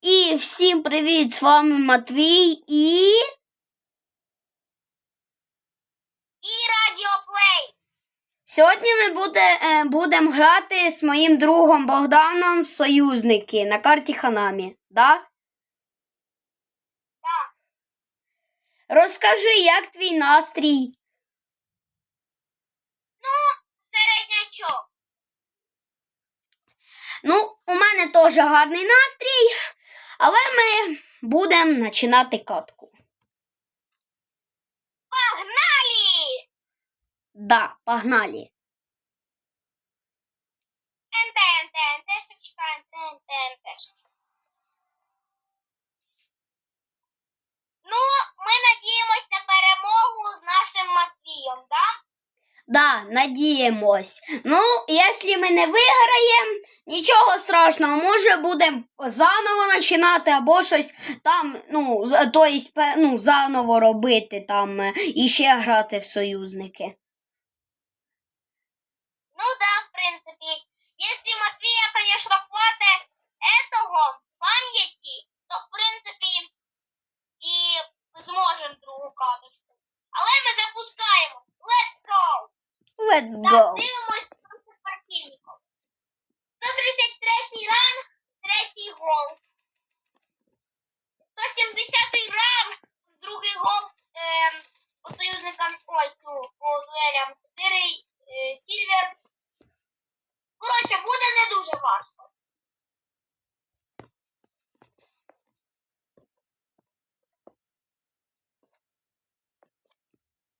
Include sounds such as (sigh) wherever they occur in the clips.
І всім привіт! З вами Матвій і. І Радіоплей. Сьогодні ми буде, е, будемо грати з моїм другом Богданом в союзники на карті Ханамі. Да? Так. Розкажи, як твій настрій? Ну, Середнячок. Ну, у мене теж гарний настрій, але ми будемо починати катку. Погнали! Да, погнали. НТНТ, НТшечка, НТНТ. Ну, ми надіємось на перемогу з нашим Матвієм, да? Да, надіємось. Ну, якщо ми не виграємо, нічого страшного, може будемо заново починати або щось там, ну, то есть, ну, заново робити там е, і ще грати в союзники. Ну да, в принципі. Если Матвія, конечно, хватит этого пам'яті, то в принципі і зможемо другу каточку. Але ми запускаємо. Let's go! Let's Так, go. дивимось проти противників. 133 ранг, третій гол. 170 ранг, другий гол ем, по союзникам, ой, цю, по дуелям 4 е, Сільвер. Коротше, буде не дуже важко.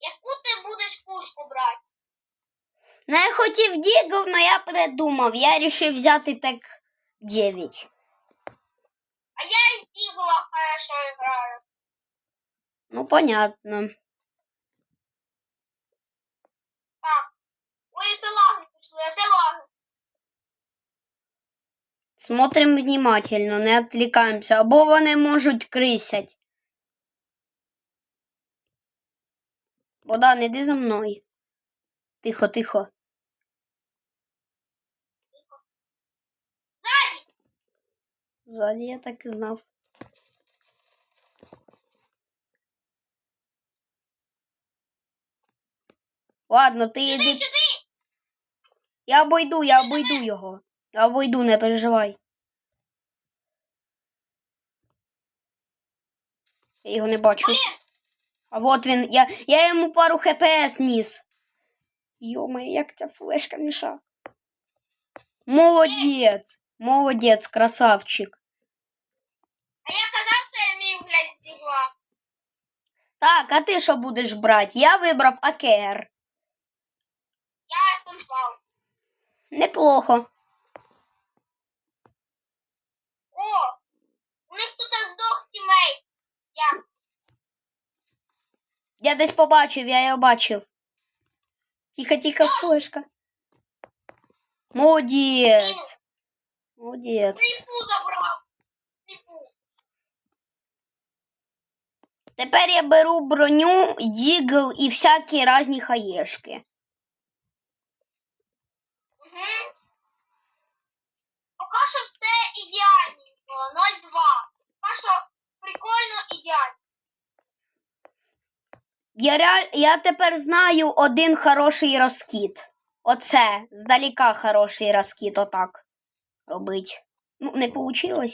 Яку ти будеш пушку брати? Ну, я Дігл, але я придумав. Я вирішив взяти так 9. А я з Дігла хорошо граю. Ну, понятно. Так. Ой, це лаги пішли, це лаги. Смотрим внимательно, не відвлікаємося, або вони можуть крисять. Богдан, іди за мною. Тихо, тихо. Ззаді! Ззаді я так і знав. Ладно, ти Іди йди. сюди! Я обойду, я обойду його. Я обойду, не переживай. Я його не бачу. А вот він. Я, я йому пару хп ніс. Йома, як ця флешка міша. Молодець. Молодець, красавчик. А я казав, що я грати з Дігла. Так, а ти що будеш брати? Я вибрав АКР. Я спонсвав. Неплохо. О! У них тут здох тімейт. Я. Я десь побачив, я його бачив. Тихо, тихо, флешка. Молодець. Молодець. Сліпу забрав. Сліпу. Тепер я беру броню, дігл і всякі різні хаєшки. Угу. Поки що все ідеальненько. 0-2. Поки що прикольно ідеально. Я, реаль... я тепер знаю один хороший розкіт. Оце, здаліка хороший розкіт, отак. Робить. Ну, не вийшло.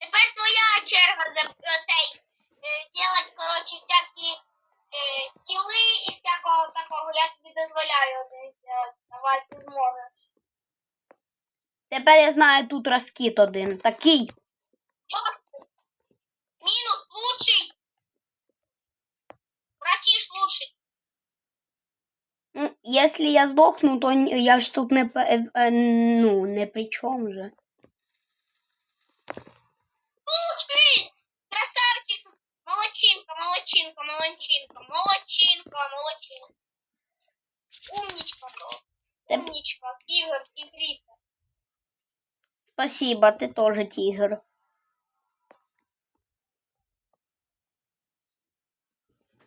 Тепер твоя черга за цей е, делать, коротше, всякі е, кіли і всякого такого. Я тобі дозволяю. Давай ти зможеш. Тепер я знаю тут розкіт один. Такий. Мінус лучший. Братиш лучший. Ну, якщо я здохну, то я ж тут не, е, е, ну, не при чому же. Лучший. Красавчик. Молодчинка, молодчинка, молодчинка, молодчинка, молодчинка. Умничка, то. Умничка. Тигр, тигрица. Спасибо, ти теж тігр.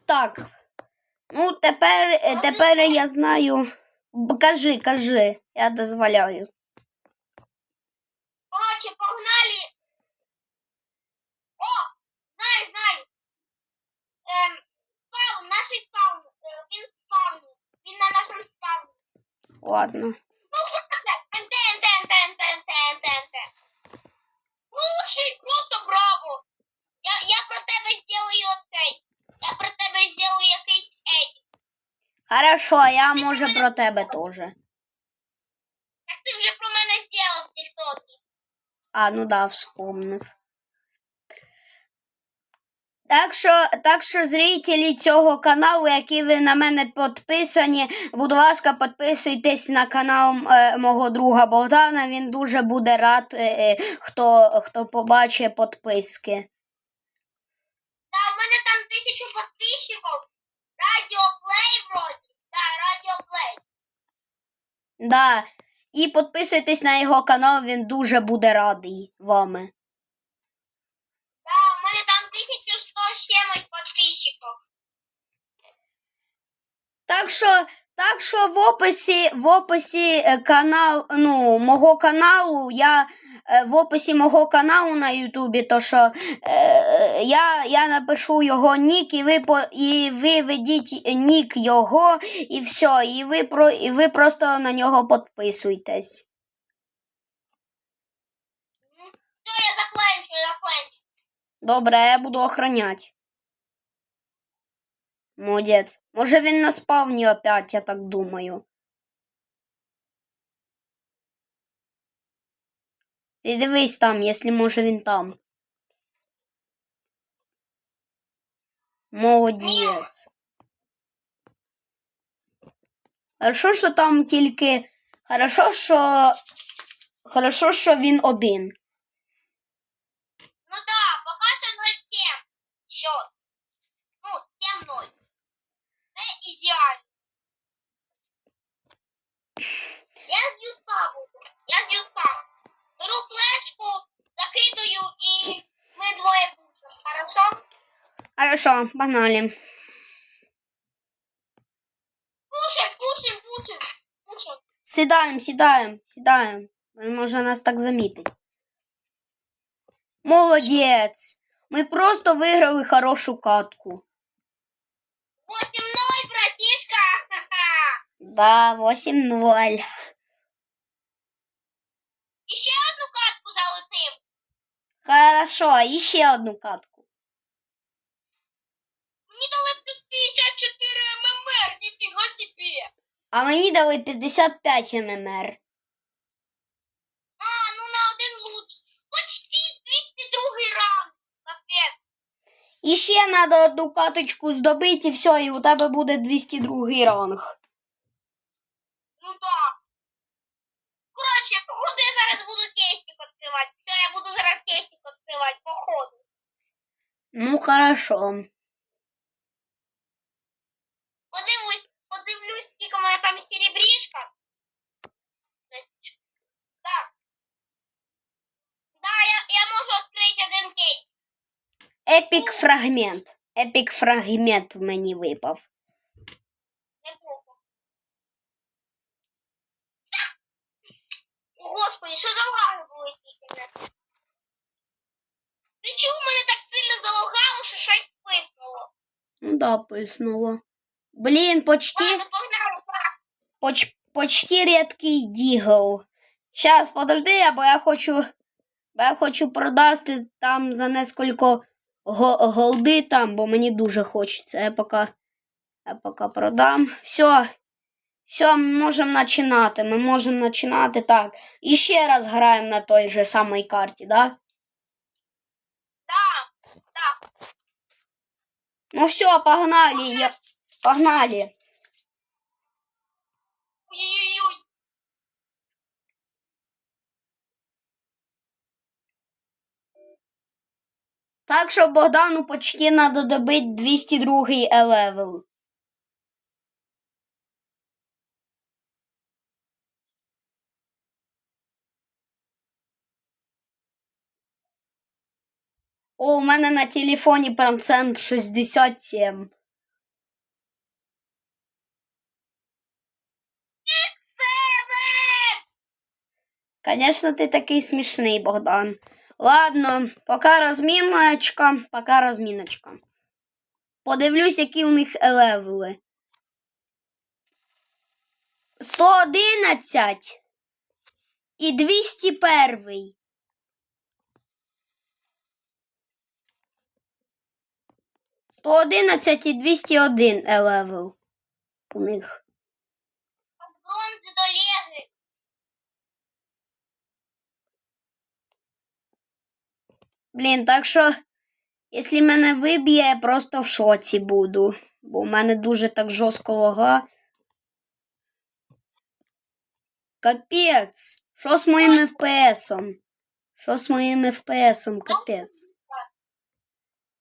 Так. Ну, тепер е, тепер я знаю. Кажи, кажи, я дозволяю. Короче, погнали. О, знаю, знаю. Ем, спаун, наш спаун. Е, він спаун. Він на нашому спауні. Ладно. Хорошо, я може про тебе теж. Так ти вже про мене зробив в тіктокі. А, ну да, вспомнив. Так що, так що зрителі цього каналу, які ви на мене підписані, будь ласка, підписуйтесь на канал е, мого друга Богдана. Він дуже буде рад, е, е, хто, хто побачить підписки. Да, у мене там тисячу підписчиків. Радіоплей вроді. Да, радіоплей. Да. І підписуйтесь на його канал, він дуже буде радий вами. Да, у мене там 1100 з чимось підписчиків. Так що, так що в описі, в описі е, канал, ну, мого каналу, я в описі мого каналу на Ютубі, то що е, я, я напишу його нік, і ви по, і ви ведіть нік його, і все, і ви про і ви просто на нього підписуйтесь. Все, я закленчу, я закленчу. Добре, я буду охранять. Молодець. Може він на спавні опять, я так думаю. Ти дивись там, якщо може він там. Молодець. Хорошо, що там тільки. Хорошо, що. Хорошо, що він один. Ну да, пока що 0,7. Счет. Ну, 7-0. Це ідеально. Я з юста. Я з юста. Хорошо, погнали. Пушим, пушим, пушим. Пушим. Сідаємо, сідаємо, сідаємо. Він може нас так замітить. Молодець. Ми просто виграли хорошу катку. 8-0, братишка. Ха-ха. (laughs) Да, 8-0. І ще одну катку залетим. Хорошо, і ще одну катку. Дали плюс 54 ММР, ніфіга собі. А мені дали 55 ММР. А, ну на один луч. Почти 202 ранг. Капець. І ще треба одну каточку здобити, і все, і у тебе буде 202 ранг. Ну да. Коротше, походу я зараз буду кейсик відкривати. Все, я буду зараз кейсик відкривати, походу. Ну, хорошо. Подивлюсь, подивлюсь, скільки в мене там серебрішка. Так. Да, я, я можу відкрити один кейс. Епік фрагмент. Епік фрагмент мені випав. Господи, що за лаги були тільки? Ти чого мене так сильно залагало, що щось писнуло? Ну да, писнуло. Блін, почти. Ладно, погнали. Поч, почти рідкий дігл. Щас, подожди, бо я хочу. Бо я хочу продасти там за несколько голди там, бо мені дуже хочеться. Я поки, я поки продам. Все. Все, ми можемо починати. Ми можемо починати так. І ще раз граємо на той же самій карті, да? Да, так. Ну все, погнали. Я... Погнали. Ой-ой-ой. Так що Богдану почти треба добити 202 левел. О, у мене на телефоні процент 67. Севен! Конечно, ти такий смішний, Богдан. Ладно, пока розміночка, пока розміночка. Подивлюсь, які у них левели. 111 і 201. Сто одинадцять і двісті один левел у них. От бронзи до леги. Блін, так що, якщо мене виб'є, я просто в шоці буду. Бо у мене дуже так жорстко лога. Капець. Що з моїм ФПСом? Що з моїм ФПСом? Капець.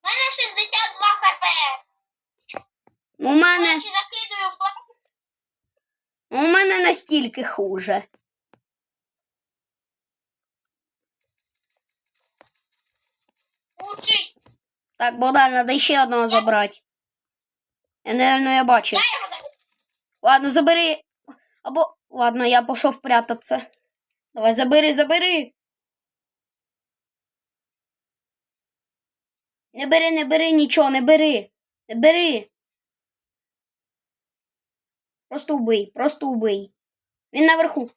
У мене 62 хп. Ну, У мене, флаг. у мене настільки хуже. Так, Богдан, треба ще одного забрати. Я, напевно, я бачу. Ладно, забери. Або. Ладно, я пішов прятатися. Давай, забери, забери. Не бери, не бери нічого, не бери. Не бери. Просто убий, просто убий. Він наверху.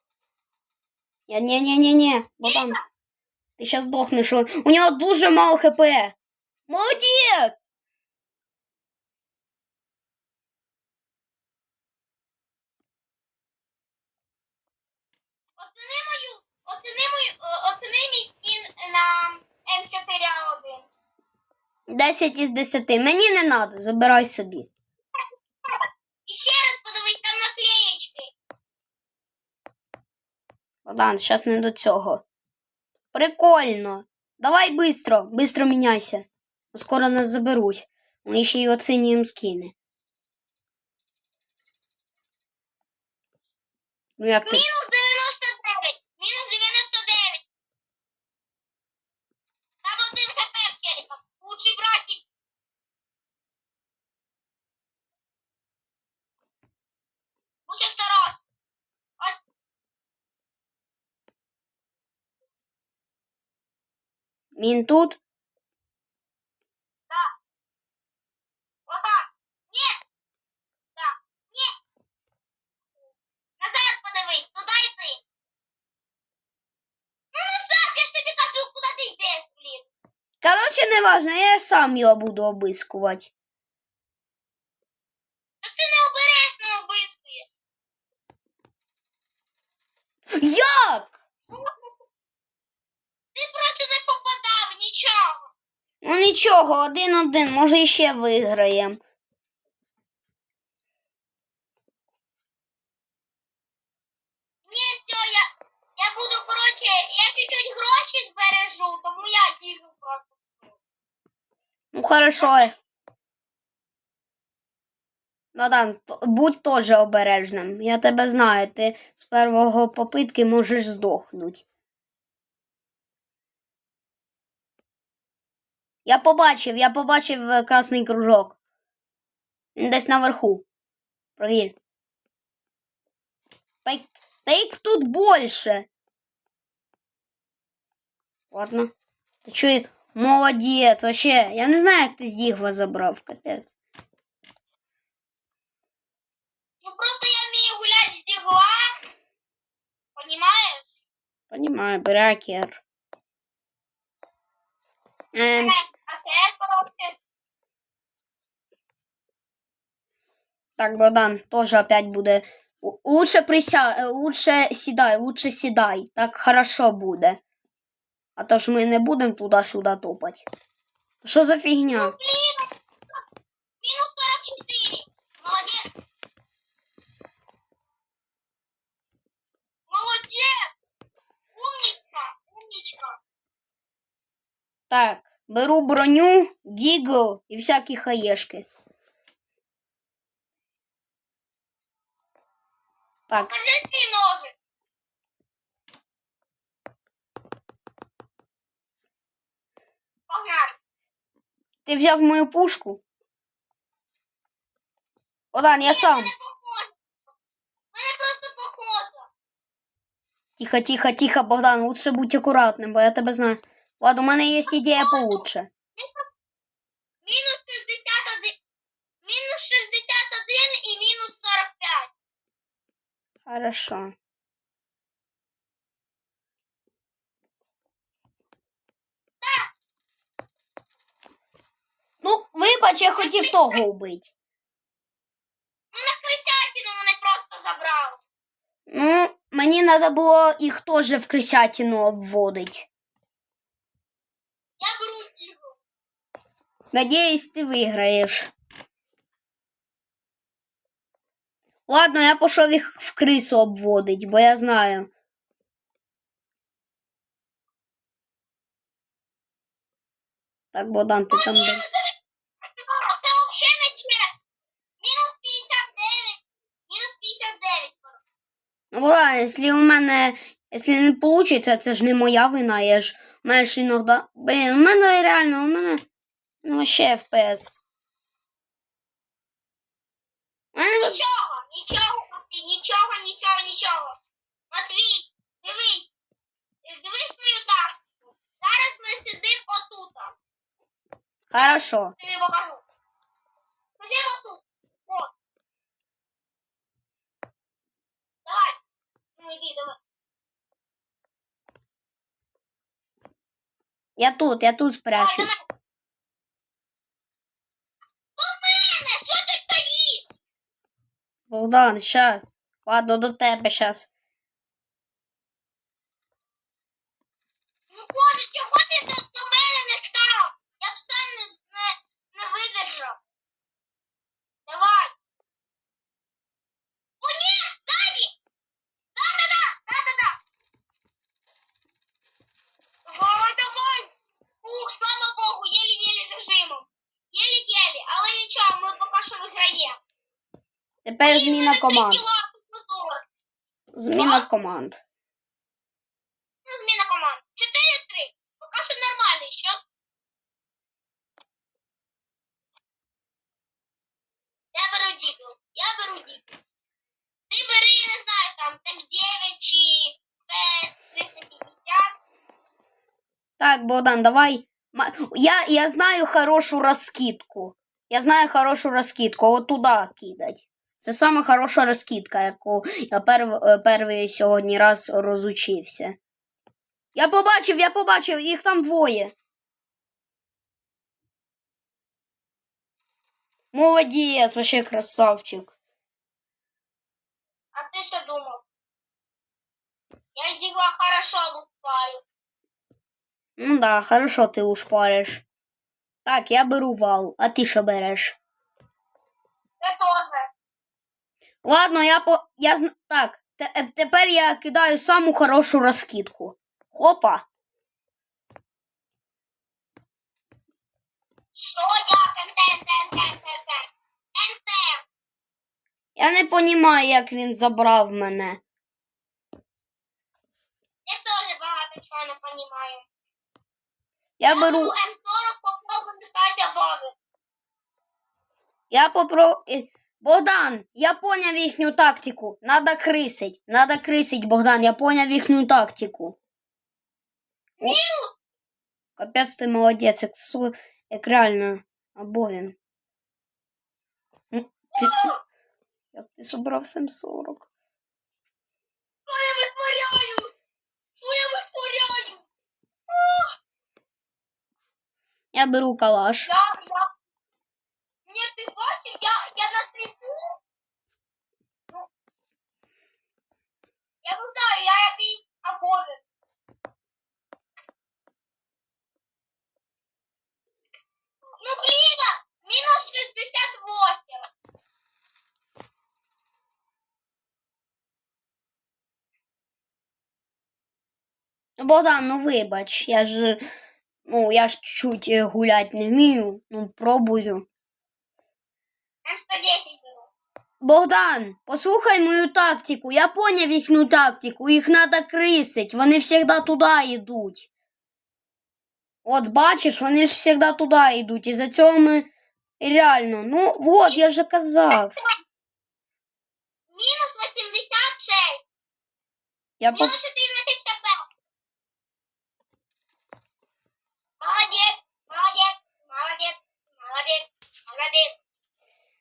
Я, ні. Богдан. Ти зараз здохнеш. У нього дуже мало хп. Молодець! Оціни мою, оціни мою, о- оціни мій скін на М4А1. 10 із 10. Мені не треба, забирай собі. І ще раз подивись, там наклеєчки. Богдан, зараз не до цього. Прикольно. Давай бистро, бистро міняйся. Скоро нас заберуть. Ми ще й оцінюємо скини. Ну як ти? Мінус 99. Мінус 99. Там один хп в челіка. Лучший братик. Будь осторожен. Він тут? Отак. Ні. Так. Ні. Назад подивись. Туди йти. Ну назад, я ж тобі кажу, куди ти йдеш, блін. Коротше, не важно, я сам його буду обискувати. Так ти не обережно обискуєш. Як? Ти просто не попадав, нічого. Ну нічого, один-один, може іще виграємо. Ні, все, я, я буду, коротше, я чуть-чуть гроші збережу, тому я дігу просто. Ну хорошо. Богдан, то- будь теж обережним. Я тебе знаю, ти з першого попитки можеш здохнути. Я побачив, я побачив е, красний кружок. Він десь наверху. Провір. Та, їх тут більше. Ладно. Чо, молодець, вообще. Я не знаю, як ти з Дігва забрав, капець. Ну просто я вмію гуляти з дігла. Понімаєш? Понимаю, бракер. Е, А це, так, Богдан, тоже опять буде. Лучше прися... е, лучше сідай, лучше сідай. Так хорошо буде. А то ж ми не будемо туди-сюди топати. Що за фігня? ну блін. Мінус 44. Молодець. Молодець. Умничка, умничка. Так, беру броню, дігл і всякі хаєшки. Так, Покажи свій ножик. ти взяв мою пушку? Богдан, я сам. Мене похоже. Мене просто похоже. Тихо, тихо, тихо, Богдан, лучше будь акуратним, бо я тебе знаю. Ладно, у мене є ідея получше. Мінус 61. Мінус 61 і мінус 45. Хорошо. Ну, я хотів того вбити. Ну на крисятину мене просто забрав. Ну, мені треба було їх теж в крисятину обводить. Я беру ігру. Надіюсь, ти виграєш. Ладно, я пішов їх в крису обводить, бо я знаю. Так, Богдан, ти там. Де? ну це, це взагалі не чесно. Мінус 59. Мінус 59. Ну, Богдан, якщо у мене, якщо не вийде, це ж не моя вина, я ж у мене іноді. Блін, у мене реально, у мене ну, ще FPS. У мене Нічого, нічого, нічого, нічого, нічого. Матвій, дивись. Дивись мою тактику. Зараз ми сидимо отут. Хорошо. Сидимо тут. От. Давай. Ну йди, давай. Я тут, я тут Давай, спрячусь. давай. До мене, що ти стоїш? Богдан, щас. Ладно, до тебе щас. Ну, Боже, чого ти до, до мене не став? Я б сам не, не, не видержав. Давай. О, ні, ззаді! Да-да-да, да-да-да. Давай, давай. Ух, слава Богу, єлі-єлі з режимом. Єлі-єлі, але нічого, ми поки що виграємо. Тепер Блін, зміна мене три команд. Зміна команд. Зміна команд. 4-3. Поки що нормальний, що? Я беру діклу. Я беру діклу. Ти бери, я не знаю, там, М9 чи П350. Так, Богдан, давай. Я, я знаю хорошу розкидку. Я знаю хорошу розкидку. От туди кидать. Це саме хороша розкидка, яку я перв, е, перший сьогодні раз розучився. Я побачив, я побачив, їх там двоє. Молодець, вообще красавчик. А ти що думав? Я з дігла хорошо лупаю. Ну да, хорошо ти ушпариш. Так, я беру вал, а ти що береш? Я теж. Ладно, я по. Я. Так, е, тепер я кидаю саму хорошу розкидку. Хопа. Що я? НТ, НТ, НТ, НТ, НТ. Я не понімаю, як він забрав мене. Я теж багато чого не розумію. Я беру. М40 попробую стати Боби. Я попро. Богдан, я поняв їхню тактику. Надо крисить. Надо крисить, Богдан, я поняв їхню тактику. Мінус. Капець ти молодець, як, як реально. Або Ти... Як ти собрав 740? Що я витворяю? Я витворяю? Я беру калаш. Я, я... Ні, ти бачив, я, я на сліпу. Ну, я не знаю, я якийсь абовин. Ну, блін, мінус 68. Богдан, ну вибач, я ж. Ну, я ж чуть е, гулять не вмію. Ну, пробую. М110. Богдан, послухай мою тактику. Я поняв їхню тактику. Їх треба крисить. Вони завжди туди йдуть. От бачиш, вони ж завжди туди йдуть. І за цього ми реально. Ну, от, я же казав. Мінус 86. Я. Мінус 14 Молодец!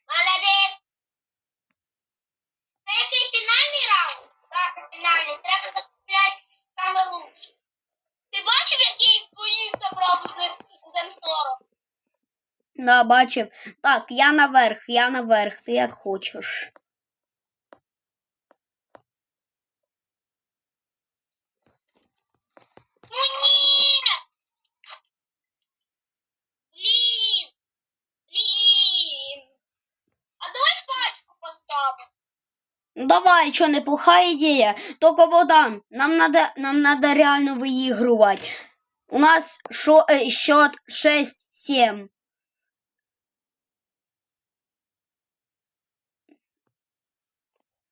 Молодець. Це який фінальний раунд? Так, фінальний. Треба закуплять самый лучший. Ты бачив, який боїв пробувати Зенсоро? Да, бачив. Так, я наверх, я наверх, ти як хочеш. Ну ні! Давай, що неплоха ідея. Тільки Богдан, нам надо, нам надо реально виігрувати. У нас шо, е, счет 6-7.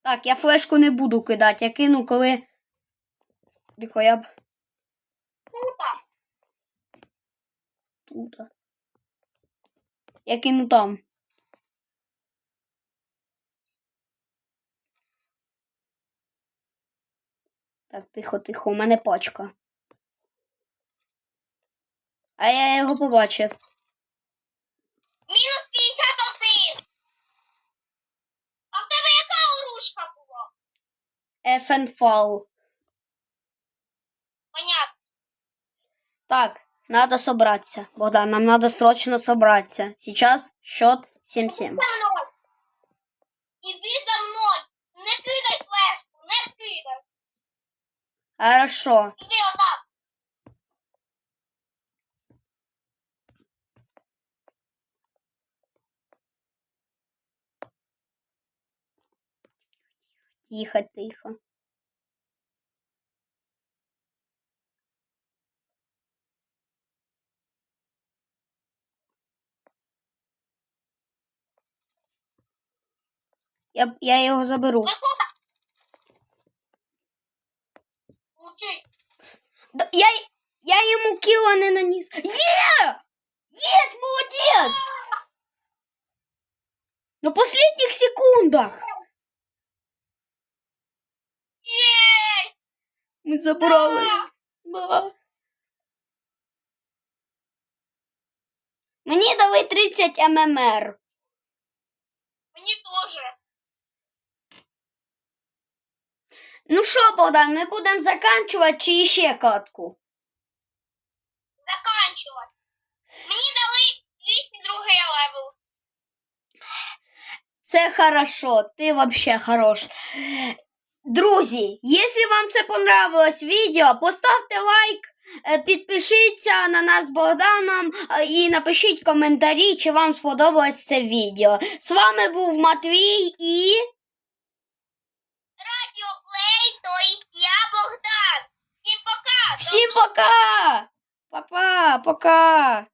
Так, я флешку не буду кидати, я кину, коли. Тихо, я б Круто. тут. Я кину там. Так, тихо, тихо, у мене пачка. А я його побачив. Мінус 51. А в тебе яка оружка була? Ефенфал. Понятно. Так, надо собраться. Богдан, нам надо срочно собраться. Сейчас счет 7-7. За мною. Іди за мною. Не кидай. Хорошо. Тихо, тихо. Я, я його заберу. Да, я, я йому кіла не наніс. Є! Єс, молодець! На последних секундах Єй! ми забрали. Да. Мені дали 30 ММР. Мені теж. Ну що, Богдан, ми будемо заканчувати чи ще катку? Заканчувати. Мені дали 202 левел. Це хорошо, ти вообще хорош. Друзі, якщо вам це понравилось відео, поставте лайк, е, підпишіться на нас з Богданом е, і напишіть коментарі, чи вам сподобалось це відео. З вами був Матвій і. Радіо то есть я Богдан. Всім пока. Всім пока! Папа, пока!